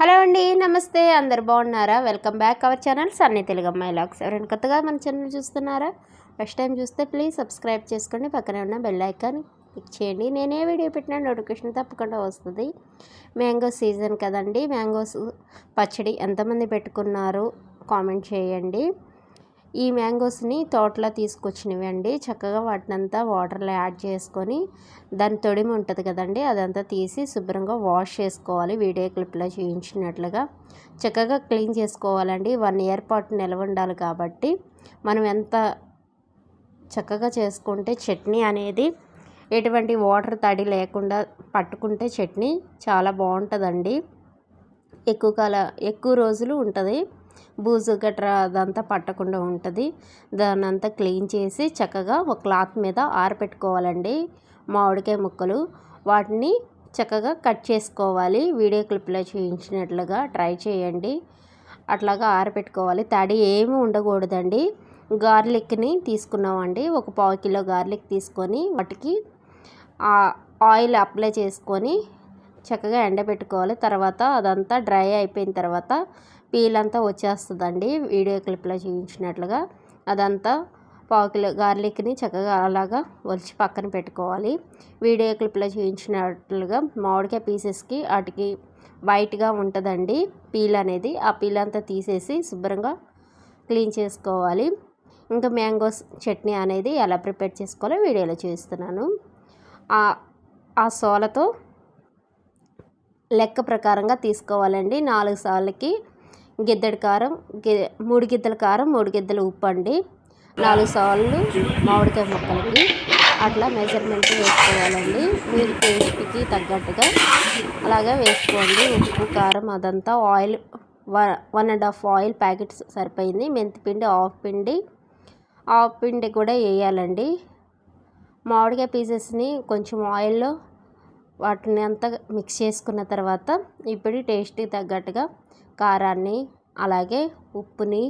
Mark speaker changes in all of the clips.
Speaker 1: Hello అండి నమస్తే. అందరు బాగున్నారా? Welcome back our channel Sunny Telugu అమ్మాయి లాక్స్ ఎవరైనా కొత్తగా మన ఛానల్ చూస్తున్నారా? ఫస్ట్ టైం చూస్తే ప్లీజ్ సబ్స్క్రైబ్ చేసుకోండి. పక్కనే ఉన్న బెల్ ఐకాన్ క్లిక్ చేయండి. నేనే వీడియో పెట్టినా నోటిఫికేషన్ తప్పకుండా వస్తుంది. మ్యాంగో సీజన్ కదండి. మ్యాంగోస్ పచ్చడి ఎంతమంది పెట్టుకున్నారు కామెంట్ చేయండి. ఈ మ్యాంగోస్ని తోటలో తీసుకొచ్చినవి అండి చక్కగా వాటినంతా వాటర్లో యాడ్ చేసుకొని దాని తొడిమి ఉంటుంది కదండి అదంతా తీసి శుభ్రంగా వాష్ చేసుకోవాలి. వీడియో క్లిప్లో చూపించినట్లుగా చక్కగా క్లీన్ చేసుకోవాలండి. వన్ ఇయర్ పాటు నిల్వ ఉండాలి కాబట్టి మనం ఎంత చక్కగా చేసుకుంటే చట్నీ అనేది ఎటువంటి వాటర్ తడి లేకుండా పట్టుకుంటే చట్నీ చాలా బాగుంటుందండి. ఎక్కువ కాల ఎక్కువ రోజులు ఉంటుంది. బూజు గట్రా అదంతా పట్టకుండా ఉంటుంది. దాన్ని అంతా క్లీన్ చేసి చక్కగా ఒక క్లాత్ మీద ఆరపెట్టుకోవాలండి మామిడికాయ ముక్కలు. వాటిని చక్కగా కట్ చేసుకోవాలి. వీడియో క్లిప్లో చూపించినట్లుగా ట్రై చేయండి. అట్లాగా ఆరపెట్టుకోవాలి. తడి ఏమి ఉండకూడదండి. గార్లిక్ని తీసుకున్నామండి. ఒక పావు కిలో గార్లిక్ తీసుకొని వాటికి ఆయిల్ అప్లై చేసుకొని చక్కగా ఎండబెట్టుకోవాలి. తర్వాత అదంతా డ్రై అయిపోయిన తర్వాత పీల్ అంతా వచ్చేస్తుందండి. వీడియో క్లిప్లో చూపించినట్లుగా. అదంతా పావుకిల గార్లిక్ని చక్కగా అలాగా ఒలిచి పక్కన పెట్టుకోవాలి. వీడియో క్లిప్లో చూపించినట్లుగా మామిడికాయ పీసెస్కి వాటికి వైట్గా ఉంటుందండి పీల్ అనేది. ఆ పీల్ అంతా తీసేసి శుభ్రంగా క్లీన్ చేసుకోవాలి. ఇంకా మ్యాంగోస్ చట్నీ అనేది ఎలా ప్రిపేర్ చేసుకోవాలో వీడియోలో చూస్తున్నాను ఆ సోలతో లెక్క ప్రకారంగా తీసుకోవాలండి. నాలుగు సార్లకి గిద్దెడు కారం గి మూడు గిద్దెల కారం మూడు గిద్దెల ఉప్పు అండి. నాలుగు సార్లు మామిడికాయ ముక్కలకి. అట్లా మెజర్మెంట్ వేసుకోవాలండి. మీరు టేస్ట్కి తగ్గట్టుగా. అలాగా వేసుకోండి ఉప్పు కారం అదంతా oil one and half oil packets సరిపోయింది. మెంతిపిండి ఆఫ్ పిండి. ఆఫ్ పిండి కూడా వేయాలండి. మామిడికాయ పీసెస్ని కొంచెం ఆయిల్లో వాటిని అంతా మిక్స్ చేసుకున్న తర్వాత ఇప్పుడు టేస్ట్కి తగ్గట్టుగా కారాన్ని అలాగే ఉప్పుని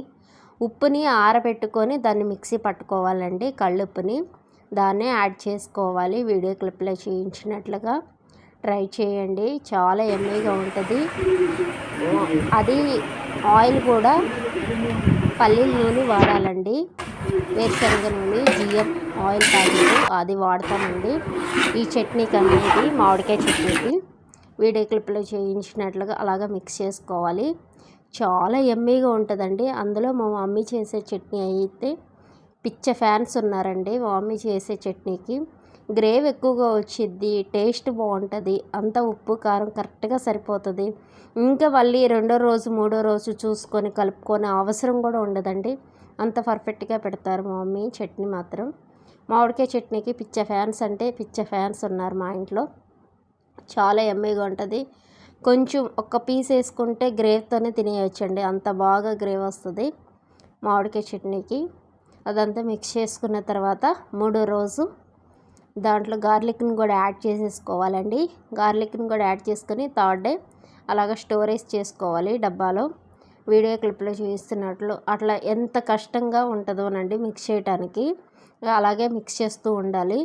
Speaker 1: ఉప్పుని ఆరబెట్టుకొని దాన్ని మిక్సీ పట్టుకోవాలండి కళ్ళుప్పుని. దాన్ని యాడ్ చేసుకోవాలి. వీడియో క్లిప్లో చూపించినట్లుగా ట్రై చేయండి. చాలా ఎమ్మీగా ఉంటుంది. అది ఆయిల్ కూడా పల్లీల నూనె వాడాలండి. వేరుశనగ నూనె జిఎం ఆయిల్ ప్యాకెట్ అది వాడతామండి. ఈ చట్నీకి అనేది మామిడికాయ చట్నీకి వీడియో క్లిప్లో చేయించినట్లుగా అలాగా మిక్స్ చేసుకోవాలి. చాలా ఎమ్మీగా ఉంటుందండి. అందులో మా మమ్మీ చేసే చట్నీ అయితే పిచ్చ ఫ్యాన్స్ ఉన్నారండి మా మమ్మీ చేసే చట్నీకి. గ్రేవ్ ఎక్కువగా వచ్చిద్ది టేస్ట్ బాగుంటుంది అంత ఉప్పు కారం కరెక్ట్గా సరిపోతుంది. ఇంకా మళ్ళీ రెండో రోజు మూడో రోజు చూసుకొని కలుపుకొని అవసరం కూడా ఉండదండి. అంత పర్ఫెక్ట్గా పెడతారు మా మమ్మీ చట్నీ మాత్రం. మామిడికాయ చట్నీకి పిచ్చ ఫ్యాన్స్ అంటే పిచ్చ ఫ్యాన్స్ ఉన్నారు మా ఇంట్లో. చాలా ఎమ్మీగా ఉంటుంది. కొంచెం ఒక్క పీస్ వేసుకుంటే గ్రేవ్తోనే తినేయచ్చండి. అంత బాగా గ్రేవ్ వస్తుంది మామిడికాయ చట్నీకి. అదంతా మిక్స్ చేసుకున్న తర్వాత మూడో రోజు దాంట్లో గార్లిక్ని కూడా యాడ్ చేసేసుకోవాలండి. గార్లిక్ని కూడా యాడ్ చేసుకొని థర్డ్ డే అలాగ స్టోరేజ్ చేసుకోవాలి డబ్బాలో. వీడియో క్లిప్లో చూపిస్తున్నట్లు అట్లా ఎంత కష్టంగా ఉంటుందోనండి మిక్స్ చేయడానికి అలాగే మిక్స్ చేస్తూ ఉండాలి.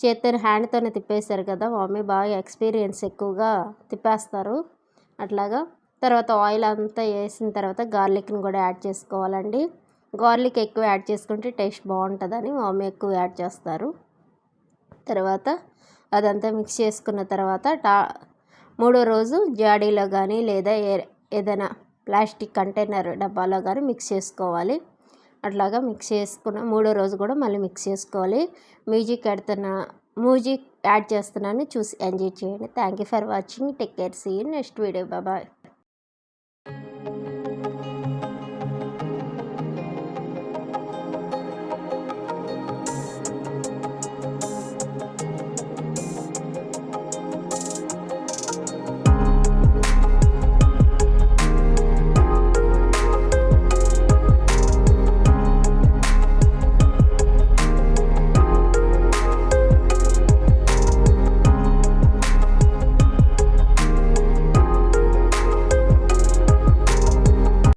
Speaker 1: చేతిని హ్యాండ్తోనే తిప్పేశారు కదా మమ్మీ బాగా ఎక్స్పీరియన్స్ ఎక్కువగా తిప్పేస్తారు. అట్లాగా తర్వాత ఆయిల్ అంతా వేసిన తర్వాత గార్లిక్ని కూడా యాడ్ చేసుకోవాలండి. గార్లిక్ ఎక్కువ యాడ్ చేసుకుంటే టేస్ట్ బాగుంటుందని మమ్మీ ఎక్కువ యాడ్ చేస్తారు. తర్వాత అదంతా మిక్స్ చేసుకున్న తర్వాత టా మూడో రోజు జాడీలో కానీ లేదా ఏదైనా ప్లాస్టిక్ కంటైనర్ డబ్బాలో కానీ మిక్స్ చేసుకోవాలి. అట్లాగా మిక్స్ చేసుకున్న మూడో రోజు కూడా మళ్ళీ మిక్స్ చేసుకోవాలి. మ్యూజిక్ పెడుతున్న మ్యూజిక్ యాడ్ చేస్తున్నాను చూసి ఎంజాయ్ చేయండి. Thank you for watching. Take care. See next video. Bye.